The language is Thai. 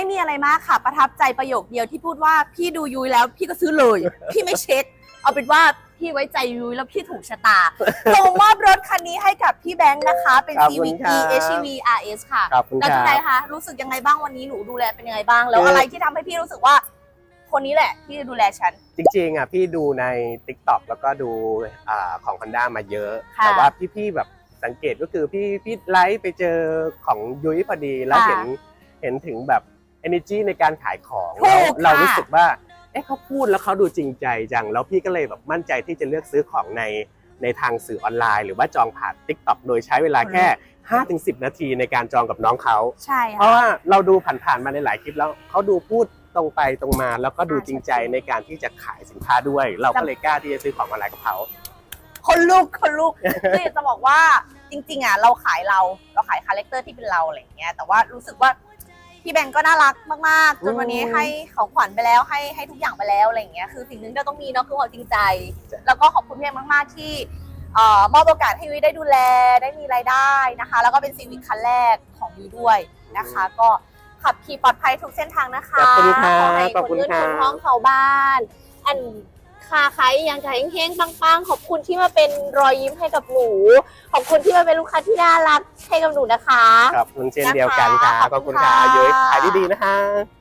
ไม่มีอะไรมากค่ะ ประทับใจประโยคเดียวที่พูดว่าพี่ดูยุ้ยแล้วพี่ก็ซื้อเลย พี่ไม่เช็คเอาเป็นว่าพี่ไว้ใจยุ้ยแล้วพี่ถูกชะตาส่งมอบรถคันนี้ให้กับพี่แบงค์นะคะ เป็น ขอบคุณ CVT ครับ HEV RS ค่ะ ขอบคุณแล้วคทุกรัท่านบคะรู้สึกยังไงบ้างวันนี้หนูดูแลเป็นยังไงบ้าง แล้วคือออะไรที่ทำให้พี่รู้สึกว่า คนนี้แหละที่จะดูแลฉัน จริงๆอะพี่ดูใน Tik t o อกแล้วก็ดูอ่าของ Honda มาเยอะ ค่ะแต่ว่าพี่ๆแบบสังเกตก็คือพี่พี่ไลฟ์ไปเจอของยุ้ยพอดีแล้วค่ะเห็นเห็นถึงแบบ energy ในการขายของถูแล้วกค่ะเรารู้สึกว่า เอ๊ะเขาพูดแล้วเขาดูจริงใจจัง แล้วพี่ก็เลยแบบมั่นใจที่จะเลือกซื้อของในในทางสื่อออนไลน์ หรือว่าจองผ่าน Tik t o อกโดยใช้เวลาแค่ 5-10 นาทีในการจองกับน้องเขา ใช่เพราะค่ะ ว่าเราดูผ่านๆมาในหลายคลิปแล้วเขาดูพูดตรงไปตรงมา แล้วก็ดูจริงใจในการที่จะขายสินค้าด้วย เราก็เลยกล้าที่จะซื้อของออนไลน์กับเขา คนลูกคนลูกคืออยากจะบอกว่าจริง ๆอะเราขายเราเราขายคาแรคเตอร์ที่เป็นเราอะไรอย่างเงี้ยแต่ว่ารู้สึกว่า พี่แบงก์ก็น่ารักมากๆจนวันนี้อืมให้ของขวัญไปแล้วให้ให้ทุกอย่างไปแล้วอะไรอย่างเงี้ยคือสิ่งหนึงที่เราต้องมีเนาะคือความจริงใจจ้ะแล้วก็ขอบคุณพี่แบงก์มากๆที่เอ่อมอบโอกาสให้ยุ้ยได้ดูแลได้มีรายได้นะคะ แล้วก็เป็นซีวิคคันแรกของยุ้ยด้วยนะคะ ก็ขับขี่ปลอดภัยทุกเส้นทางนะคะขอบคุณค่ะขอให้ขอบคคุนณเงินค่ะคนท้องเขาบ้านอัน คาขายอย่างไก่เฮงๆปังๆ ขอบคุณที่มาเป็นรอยยิ้มให้กับหนู ขอบคุณที่มาเป็นลูกค้าที่น่ารักให้กับหนูนะคะ ขอบคุณเช่นเดียวกันค่ะนะคะขอบคุณค่ะขอบคุณค่ะยุ้ยขายดีๆนะคะ